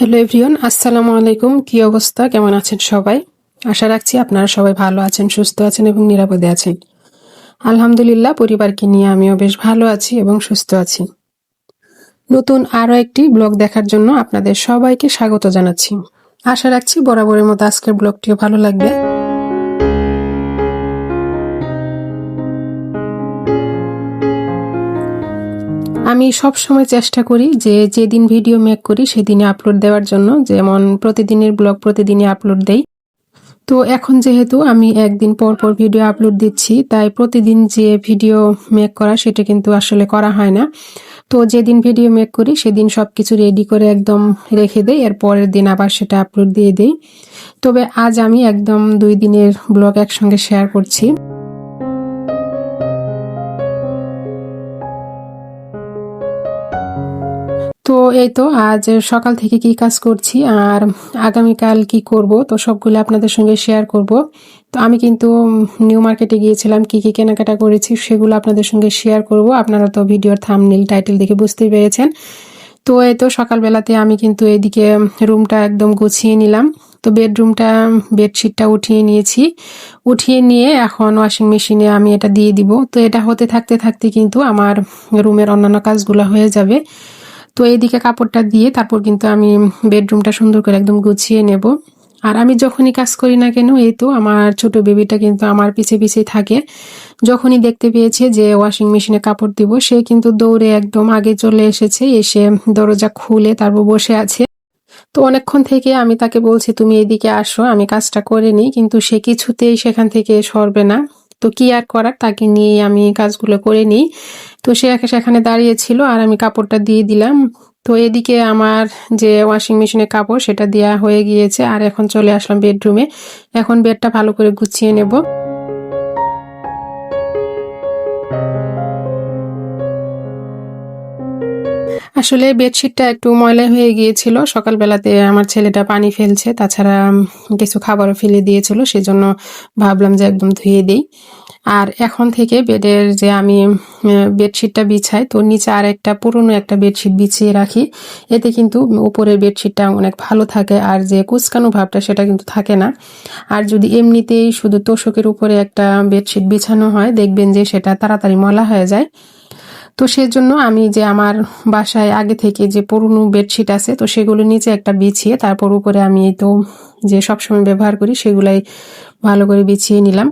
Hello everyone আসসালামু আলাইকুম। কি অবস্থা? কেমন আছেন সবাই? আশা রাখছি আপনারা সবাই ভালো আছেন, সুস্থ আছেন এবং নিরাপদে আছেন। আলহামদুলিল্লাহ, পরিবারকে নিয়ে আমিও বেশ ভালো আছি এবং সুস্থ আছি। নতুন আরও একটি ব্লগ দেখার জন্য আপনাদের সবাইকে স্বাগত জানাচ্ছি। আশা রাখছি বরাবরের মতো আজকের ব্লগটিও ভালো লাগবে। আমি সব সময় চেষ্টা করি যে যেদিন ভিডিও মেক করি সেদিনে আপলোড দেওয়ার জন্য। যেমন প্রতিদিনের ব্লগ প্রতিদিনই আপলোড দেই। তো এখন যেহেতু আমি একদিন পর পর ভিডিও আপলোড দিচ্ছি, তাই প্রতিদিন যে ভিডিও মেক করা, সেটা কিন্তু আসলে করা হয় না। তো যেদিন ভিডিও মেক করি, সেদিন সব কিছু রেডি করে একদম রেখে দেই, এর পরের দিন আবার সেটা আপলোড দিয়ে দেই। তবে আজ আমি একদম দুই দিনের ব্লগ একসঙ্গে শেয়ার করছি। তো এই তো, আজ সকাল থেকে কি কাজ করছি আর আগামীকাল কি করব, তো সবগুলো আপনাদের সঙ্গে শেয়ার করব। তো আমি কিন্তু নিউ মার্কেটে গিয়েছিলাম, কি কি কেনাকাটা করেছি সেগুলো আপনাদের সঙ্গে শেয়ার করব। আপনারা তো ভিডিওর থামনিল টাইটেল দেখে বুঝতেই পেরেছেন। তো এই তো, সকালবেলাতে আমি কিন্তু এদিকে রুমটা একদম গুছিয়ে নিলাম। তো বেডরুমটা বেডশিটটা উঠিয়ে নিয়েছি। উঠিয়ে নিয়ে এখন ওয়াশিং মেশিনে আমি এটা দিয়ে দিব। তো এটা হতে থাকতে থাকতে কিন্তু আমার রুমের অন্যান্য কাজগুলো হয়ে যাবে। তো এইদিকে কাপড়টা দিয়ে তারপর কিন্তু আমি বেডরুমটা সুন্দর করে একদম গুছিয়ে নেব। আর আমি যখনই কাজ করি না কেন, এই তো আমার ছোট বেবিটা কিন্তু আমার পিছে পিছিয়ে থাকে। যখনই দেখতে পেয়েছে যে ওয়াশিং মেশিনে কাপড় দিব, সে কিন্তু দৌড়ে একদম আগে চলে এসেছে, এসে দরজা খুলে তারপর বসে আছে। তো অনেকক্ষণ থেকে আমি তাকে বলছি, তুমি এদিকে আসো, আমি কাজটা করে নিই। কিন্তু সে কিছুতেই সেখান থেকে সরবে না। তো কি আর করার? তাকে নিয়ে আমি কাজগুলো করে নিই। তো সে সেখানে দাঁড়িয়েছিল আর আমি কাপড়টা দিয়ে দিলাম। তো এদিকে আমার যে ওয়াশিং মেশিনের কাপড় সেটা দেওয়া হয়ে গিয়েছে আর এখন চলে আসলাম বেডরুমে এখন বেডটা ভালো করে গুছিয়ে নেব। আসলে বেডশিটটা একটু ময়লা হয়ে গিয়েছিল। সকালবেলাতে আমার ছেলেটা পানি ফেলছে, তাছাড়া কিছু খাবারও ফেলে দিয়েছিল, সেজন্য ভাবলাম যে একদম ধুয়ে দিই। আর এখন থেকে বেডের যে আমি বেডশিটটা বিছাই, তো নিচে আর একটা পুরনো একটা বেডশিট বিছিয়ে রাখি। এতে কিন্তু উপরের বেডশিটটা অনেক ভালো থাকে, আর যে কুচকানো ভাবটা সেটা কিন্তু থাকে না। আর যদি এমনিতেই শুধু তোষকের উপরে একটা বেডশিট বিছানো হয়, দেখবেন যে সেটা তাড়াতাড়ি মলা হয়ে যায়। তো সেজন্য আমি যে আমার বাসায় আগে থেকে যে পুরনো বেডশিট আছে, তো সেগুলো নিচে একটা বিছিয়ে তারপর উপরে আমি তো যে সবসময় ব্যবহার করি সেগুলাই ভালো করে বিছিয়ে নিলাম।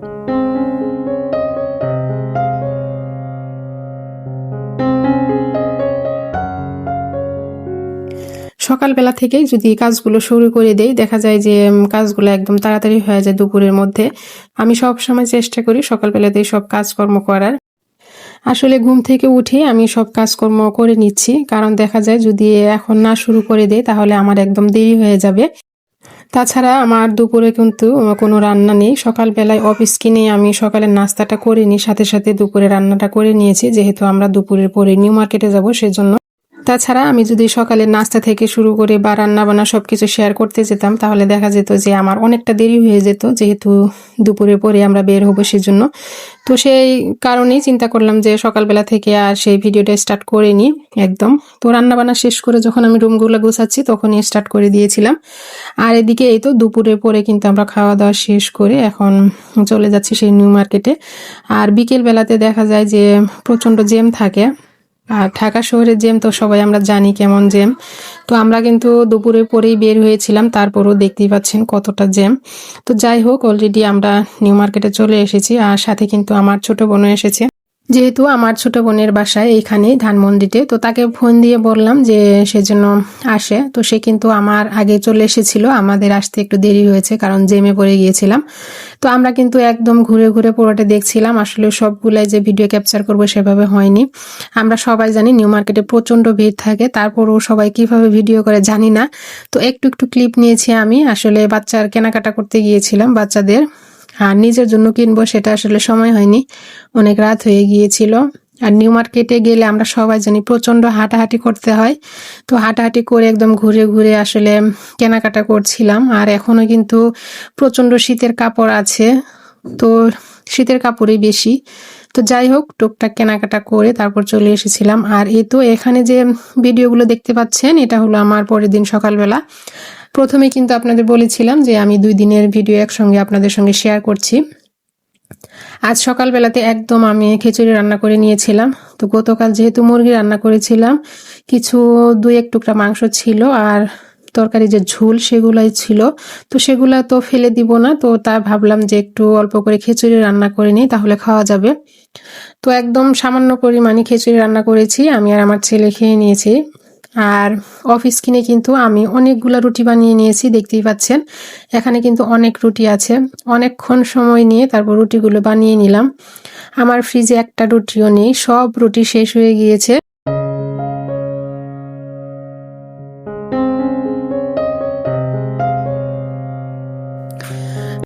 সকালবেলা থেকেই যদি কাজগুলো শুরু করে দেই, দেখা যায় যে কাজগুলো একদম তাড়াতাড়ি হয়ে যায় দুপুরের মধ্যে। আমি সব সময় চেষ্টা করি সকালবেলাতেই সব কাজকর্ম করার। আসলে ঘুম থেকে উঠে আমি সব কাজকর্ম করে নিচ্ছি। কারণ দেখা যায় যদি এখন না শুরু করে দেয় তাহলে আমার একদম দেরি হয়ে যাবে। তাছাড়া আমার দুপুরে কিন্তু কোনো রান্না নেই। সকালবেলায় অফিস কিনে আমি সকালের নাস্তাটা করে নিই। সাথে সাথে দুপুরে রান্নাটা করে নিয়েছি। যেহেতু আমরা দুপুরের পরে নিউ মার্কেটে যাব, সেজন্য তাছাড়া আমি যদি সকালে নাস্তা থেকে শুরু করে বা রান্না বান্না সব কিছু শেয়ার করতে যেতাম, তাহলে দেখা যেত যে আমার অনেকটা দেরি হয়ে যেত, যেহেতু দুপুরে পরে আমরা বের হব সেজন্য। তো সেই কারণেই চিন্তা করলাম যে সকালবেলা থেকে আর সেই ভিডিওটা স্টার্ট করে নিই একদম। তো রান্না বান্না শেষ করে যখন আমি রুমগুলো গোছাচ্ছি, তখনই স্টার্ট করে দিয়েছিলাম। আর এদিকে এই তো দুপুরে পরে কিন্তু আমরা খাওয়া দাওয়া শেষ করে এখন চলে যাচ্ছি সেই নিউ মার্কেটে আর বিকেল বেলাতে দেখা যায় যে প্রচণ্ড জেম থাকে। আর ঢাকা শহরের জেম তো সবাই আমরা জানি কেমন জেম তো আমরা কিন্তু দুপুরে পরেই বের হয়েছিলাম, তারপরও দেখতেই পাচ্ছেন কতটা জেম তো যাই হোক অলরেডি আমরা নিউ মার্কেটে চলে এসেছি আর সাথে কিন্তু আমার ছোট বোনও এসেছে। যেহেতু আমার ছোট বোনের বাসায় এইখানে ধানমন্ডিতে, তো তাকে ফোন দিয়ে বললাম যে সেজন্য আসে। তো সে কিন্তু আমার আগে চলে এসেছিল, আমাদের আসতে একটু দেরি হয়েছে কারণ জেমে পড়ে গিয়েছিলাম। তো আমরা কিন্তু একদম ঘুরে ঘুরে পুরোটা দেখছিলাম, আসলে সবগুলাই যে ভিডিও ক্যাপচার করব সেভাবে হয়নি। আমরা সবাই জানি নিউ মার্কেটে প্রচণ্ড ভিড় থাকে, তারপরও সবাই কীভাবে ভিডিও করে জানি না। তো একটু একটু ক্লিপ নিয়েছি আমি, আসলে বাচ্চার কেনাকাটা করতে গিয়েছিলাম বাচ্চাদের। আর নিজের জন্য কিনবো সেটা আসলে সময় হয়নি। অনেক রাত হয়ে গিয়েছিল। আর নিউ মার্কেটে গেলে আমরা সবাই জানি প্রচণ্ড হাঁটাহাঁটি করতে হয়। তো হাঁটাহাঁটি করে একদম ঘুরে ঘুরে আসলে কেনাকাটা করছিলাম। আর এখনও কিন্তু প্রচণ্ড শীতের কাপড় আছে। তো শীতের কাপড়ই বেশি। তো যাই হোক, টুকটাক কেনাকাটা করে তারপর চলে এসেছিলাম। আর এ তো এখানে যে ভিডিওগুলো দেখতে পাচ্ছেন, এটা হলো আমার পরের দিন সকালবেলা। প্রথমে কিন্তু আপনাদের বলেছিলাম যে আমি দুই দিনের ভিডিও একসঙ্গে আপনাদের সঙ্গে শেয়ার করছি। আজ সকালবেলাতে একদম আমি খিচুড়ি রান্না করে নিয়েছিলাম। তো গতকাল যেহেতু মুরগি রান্না করেছিলাম, কিছু দুই এক টুকরা মাংস ছিল আর তরকারি যে ঝুল সেগুলাই ছিল। তো সেগুলা তো ফেলে দিব না, তো তা ভাবলাম যে একটু অল্প করে খিচুড়ি রান্না করে নিই, তাহলে খাওয়া যাবে। তো একদম সামান্য পরিমাণে খিচুড়ি রান্না করেছি, আমি আর আমার ছেলে খেয়ে নিয়েছি। আর অফিস কিনে কিন্তু আমি অনেকগুলা রুটি বানিয়ে নিয়েছি, দেখতেই পাচ্ছেন। এখানে কিন্তু অনেক রুটি আছে। অনেকক্ষণ সময় নিয়ে তারপর রুটিগুলো বানিয়ে নিলাম। আমার ফ্রিজে একটা রুটিও নেই, সব রুটি শেষ হয়ে গিয়েছে।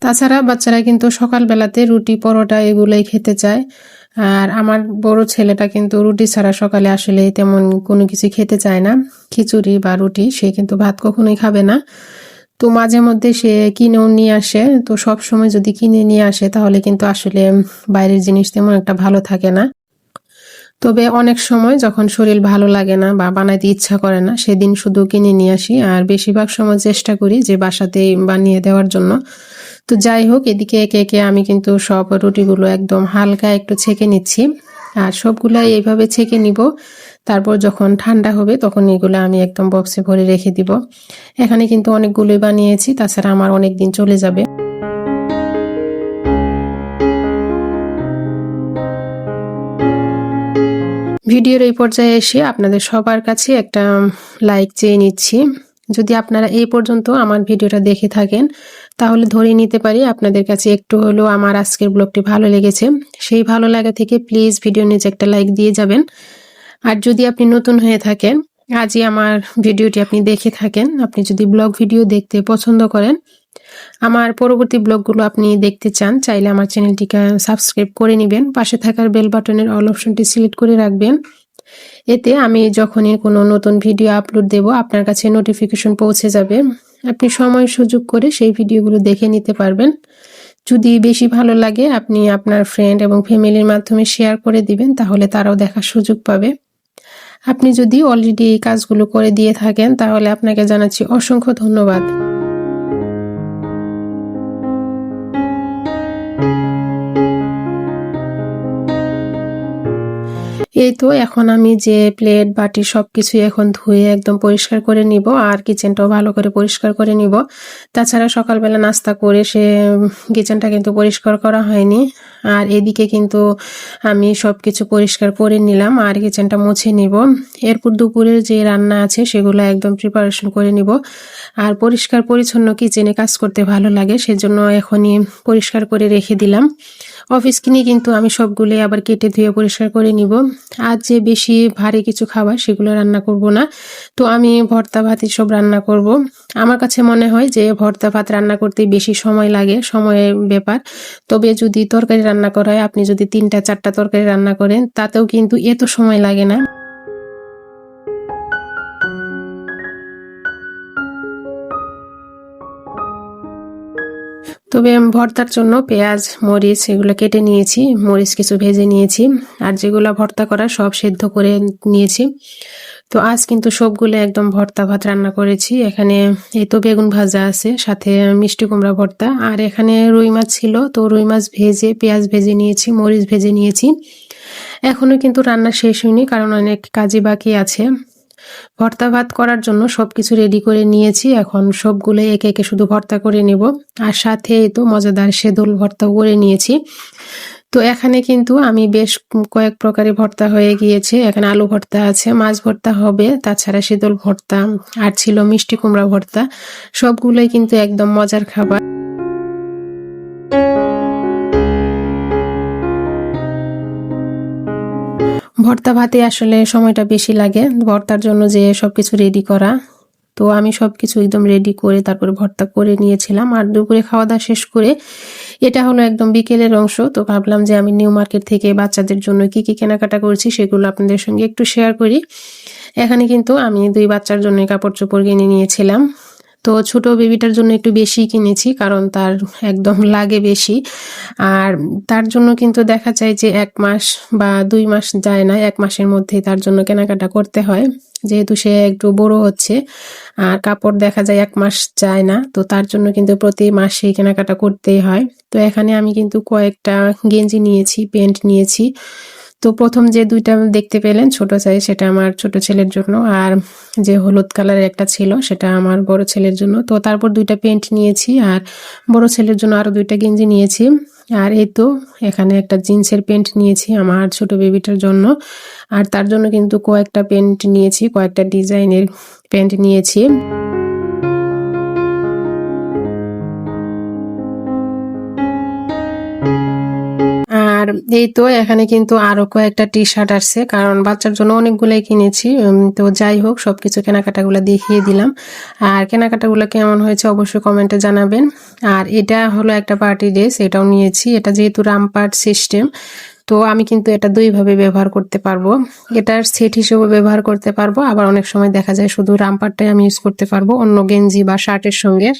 তাছাড়া বাচ্চারা কিন্তু সকালবেলাতে রুটি, পরোটা এগুলোই খেতে চায়। আর আমার বড় ছেলেটা কিন্তু রুটি ছাড়া সকালে আসলে তেমন কোনো কিছু খেতে চায় না। খিচুড়ি বা রুটি সে কিন্তু ভাত কখনোই খাবে না। তো মাঝে মধ্যে সে কিনেও নিয়ে আসে। তো সব সময় যদি কিনে নিয়ে আসে তাহলে কিন্তু আসলে বাইরের জিনিস তেমন একটা ভালো থাকে না। তবে অনেক সময় যখন শরীর ভালো লাগে না বা বানাইতে ইচ্ছা করে না সেদিন শুধু কিনে নিয়ে আসি। আর বেশিরভাগ সময় চেষ্টা করি যে বাসাতেই বানিয়ে দেওয়ার জন্য। তো যাই হোক, এদিকে একে একে আমি কিন্তু সব রুটিগুলো একদম হালকা একটু ছেঁকে নিচ্ছি। আর সবগুলাই এইভাবে ছেঁকে নিব। তারপর যখন ঠান্ডা হবে তখন এগুলো আমি একদম বক্সে ভরে রেখে দিব। এখানে কিন্তু অনেকগুলোই বানিয়েছি, তাছাড়া আমার অনেক দিন চলে যাবে। ভিডিওর এই পর্যায়ে এসে আপনাদের সবার কাছে একটা লাইক চেয়ে নিচ্ছি। যদি আপনারা এই পর্যন্ত আমার ভিডিওটা দেখে থাকেন তাহলে ধরে নিতে পারি। আপনাদের কাছে একটু হলেও আমার আজকের ব্লগটি ভালো লেগেছে। সেই ভালো লাগা থেকে প্লিজ ভিডিও নিচে একটা লাইক দিয়ে যাবেন। আর যদি আপনি নতুন হয়ে থাকেন, আজই আমার ভিডিওটি আপনি দেখে থাকেন, আপনি যদি ব্লগ ভিডিও দেখতে পছন্দ করেন, আমার পরবর্তী ব্লগগুলো আপনি দেখতে চান, চাইলে আমার চ্যানেলটিকে সাবস্ক্রাইব করে নেবেন। পাশে থাকার বেল বাটনের অল অপশনটি সিলেক্ট করে রাখবেন। এতে আমি যখনই কোনো নতুন ভিডিও আপলোড দেব, আপনার কাছে নোটিফিকেশন পৌঁছে যাবে। আপনি সময় সুযোগ করে সেই ভিডিওগুলো দেখে নিতে পারবেন। যদি বেশি ভালো লাগে, আপনি আপনার ফ্রেন্ড এবং ফ্যামিলির মাধ্যমে শেয়ার করে দিবেন, তাহলে তারাও দেখার সুযোগ পাবে। আপনি যদি অলরেডি এই কাজগুলো করে দিয়ে থাকেন, তাহলে আপনাকে জানাচ্ছি অসংখ্য ধন্যবাদ। এই তো, এখন আমি যে প্লেট বাটি সব কিছু এখন ধুয়ে একদম পরিষ্কার করে নিব আর কিচেনটাও ভালো করে পরিষ্কার করে নিব। তাছাড়া সকালবেলা নাস্তা করে সে কিচেনটা কিন্তু পরিষ্কার করা হয়নি। আর এদিকে কিন্তু আমি সব কিছু পরিষ্কার করে নিলাম আর কিচেনটা মুছে নিব। এরপর দুপুরের যে রান্না আছে সেগুলো একদম প্রিপারেশন করে নিব। আর পরিষ্কার পরিচ্ছন্ন কিচেনে কাজ করতে ভালো লাগে, সেজন্য এখনই পরিষ্কার করে রেখে দিলাম। অফিস কিনে কিন্তু আমি সবগুলোই আবার কেটে ধুয়ে পরিষ্কার করে নিব। আর যে বেশি ভারী কিছু খাবার, সেগুলো রান্না করব না। তো আমি ভর্তা ভাত সব রান্না করব। আমার কাছে মনে হয় যে ভর্তা ভাত রান্না করতে বেশি সময় লাগে, সময়ের ব্যাপার। তবে যদি তরকারি রান্না করা হয়, আপনি যদি তিনটা, চারটা তরকারি রান্না করেন, তাতেও কিন্তু এত সময় লাগে না। তবে ভর্তার জন্য পেঁয়াজ, মরিচ এগুলো কেটে নিয়েছি। মরিচ কিছু ভেজে নিয়েছি আর যেগুলো ভর্তা করা সব সেদ্ধ করে নিয়েছি। তো আজ কিন্তু সবগুলো একদম ভর্তা ভাত রান্না করেছি। এখানে এই তো বেগুন ভাজা আছে, সাথে মিষ্টি কুমড়া ভর্তা। আর এখানে রুই মাছ ছিল, তো রুই মাছ ভেজে, পেঁয়াজ ভেজে নিয়েছি, মরিচ ভেজে নিয়েছি। এখনও কিন্তু রান্না শেষ হয়নি, কারণ অনেক কাজই বাকি আছে। ভর্তা ভাত করার জন্য সবকিছু রেডি করে নিয়েছি। এখন সবগুলো একে একে শুধু ভর্তা করে নেব। আর সাথে তো মজাদার সেদল ভর্তা করে নিয়েছি। তো এখানে কিন্তু আমি বেশ কয়েক প্রকারের ভর্তা হয়ে গিয়েছে। এখানে আলু ভর্তা আছে, মাছ ভর্তা হবে, তাছাড়া শীতল ভর্তা, আর ছিল মিষ্টি কুমড়া ভর্তা। সবগুলোই কিন্তু একদম মজার খাবার। ভর্তা ভাতে আসলে সময়টা বেশি লাগে। ভর্তার জন্য যে সবকিছু রেডি করা। তো আমি সবকিছু একদম রেডি করে তারপরে ভর্তা করে নিয়েছিলাম। আর দুপুরে খাওয়া দাওয়া শেষ করে এটা হলো একদম বিকেলের অংশ। তো ভাবলাম যে আমি নিউ মার্কেট থেকে বাচ্চাদের জন্য কি কি কেনাকাটা করছি সেগুলো আপনাদের সঙ্গে একটু শেয়ার করি। এখানে কিন্তু আমি দুই বাচ্চার জন্য কাপড় চোপড় কিনে নিয়েছিলাম। তো ছোট বেবিটার জন্য একটু বেশি কিনেছি, কারণ তার একদম লাগে বেশি। আর তার জন্য কিন্তু দেখা যায় যে এক মাস বা দুই মাস যায় না, এক মাসের মধ্যেই তার জন্য কেনাকাটা করতে হয়। যেহেতু সে একটু বড় হচ্ছে, আর কাপড় দেখা যায় এক মাস যায় না, তো তার জন্য কিন্তু প্রতি মাসেই কেনাকাটা করতেই হয়। তো এখানে আমি কিন্তু কয়েকটা গেঞ্জি নিয়েছি, প্যান্ট নিয়েছি। তো প্রথম যে দুইটা দেখতে পেলেন, ছোট সাইজ সেটা আমার ছোট ছেলের জন্য। আর যে হলুদ কালারের একটা ছিল, সেটা আমার বড় ছেলের জন্য। তো তারপর দুইটা প্যান্ট নিয়েছি, আর বড় ছেলের জন্য আরও দুইটা গেঞ্জি নিয়েছি। আর এই তো এখানে একটা জিন্সের প্যান্ট নিয়েছি আমার ছোট বেবিটার জন্য। আর তার জন্য কিন্তু কয়েকটা প্যান্ট নিয়েছি, কয়েকটা ডিজাইনের প্যান্ট নিয়েছি। এই তো এখানে কিন্তু আরও কয়েকটা টি শার্ট আসছে, কারণ বাচ্চার জন্য অনেকগুলোই কিনেছি। তো যাই হোক, সবকিছু কেনাকাটাগুলো দেখিয়ে দিলাম। আর কেনাকাটাগুলো কেমন হয়েছে অবশ্যই কমেন্টে জানাবেন। আর এটা হলো একটা পার্টি ড্রেস, এটাও নিয়েছি। এটা যেহেতু রামপার্ট সিস্টেম তো আমি কিন্তু এটা দুইভাবে ব্যবহার করতে পারব। এটার সেট হিসেবে ব্যবহার করতে পারব। আবার অনেক সময় দেখা যায় শুধু রামপারটাই আমি ইউজ করতে পারব, অন্য গেঞ্জি বা শার্টের সঙ্গে।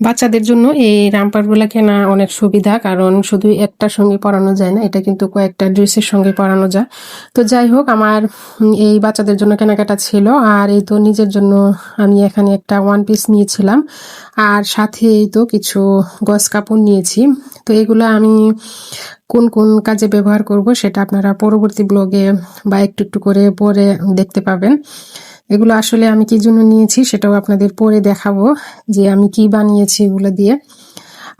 বাচ্চাদের জন্য এই রামপারগুলা কেনা অনেক সুবিধা, কারণ শুধু একটা সঙ্গে পরানো যায় না, এটা কিন্তু কয়েকটা ড্রেসের সঙ্গে পরানো যায়। তো যাই হোক, আমার এই বাচ্চাদের জন্য কেনাকাটা ছিল, আর এই তো নিজের জন্য আমি এখানে একটা ওয়ান পিস নিয়েছিলাম, আর সাথে এই তো কিছু গস কাপড় নিয়েছি। তো এগুলো আমি কোন কোন কাজে ব্যবহার করব সেটা আপনারা পরবর্তী ব্লগে বা একটু একটু করে পরে দেখতে পাবেন। এগুলো আসলে আমি কি জন্য নিয়েছি সেটাও আপনাদের পরে দেখাবো যে আমি কি বানিয়েছি এগুলো দিয়ে।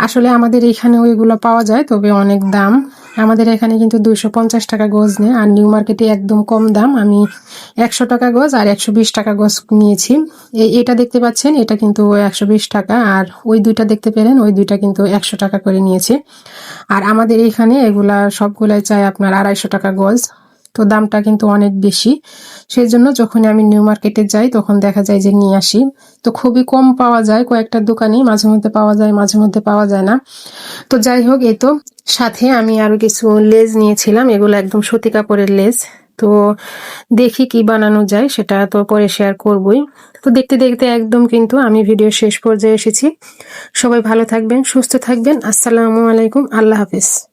আসলে আমাদের এখানেও এগুলো পাওয়া যায়, তবে অনেক দাম। আমাদের এখানে কিন্তু দুইশো পঞ্চাশ টাকা গজ নেয়, আর নিউ মার্কেটে একদম কম দাম। আমি একশো টাকা গজ আর একশো বিশ টাকা গজ নিয়েছি। এটা দেখতে পাচ্ছেন, এটা কিন্তু একশো বিশ টাকা, আর ওই দুইটা দেখতে পেলেন, ওই দুইটা কিন্তু একশো টাকা করে নিয়েছি। আর আমাদের এখানে এগুলা সবগুলাই চাই আপনার আড়াইশো টাকা গজ। তো দামটা কিন্তু অনেক বেশি। সেই জন্য যখন আমি নিউ মার্কেটে যাই, তখন দেখা যায় যে নিয়ে আসি। তো খুবই কম পাওয়া যায় কয়েকটা দোকানেই, মাঝে মধ্যে পাওয়া যায়, মাঝে মধ্যে পাওয়া যায় না। তো যাই হোক, এই তো। সাথে আমি আরও কিছু লেজ নিয়েছিলাম, এগুলো একদম সুতি কাপড়ের লেজ। তো দেখি কি বানানো যায়, সেটা তো পরে শেয়ার করবই। তো দেখতে দেখতে একদম কিন্তু আমি ভিডিও শেষ পর্যায়ে এসেছি। সবাই ভালো থাকবেন, সুস্থ থাকবেন। আসসালামু আলাইকুম, আল্লাহ হাফিজ।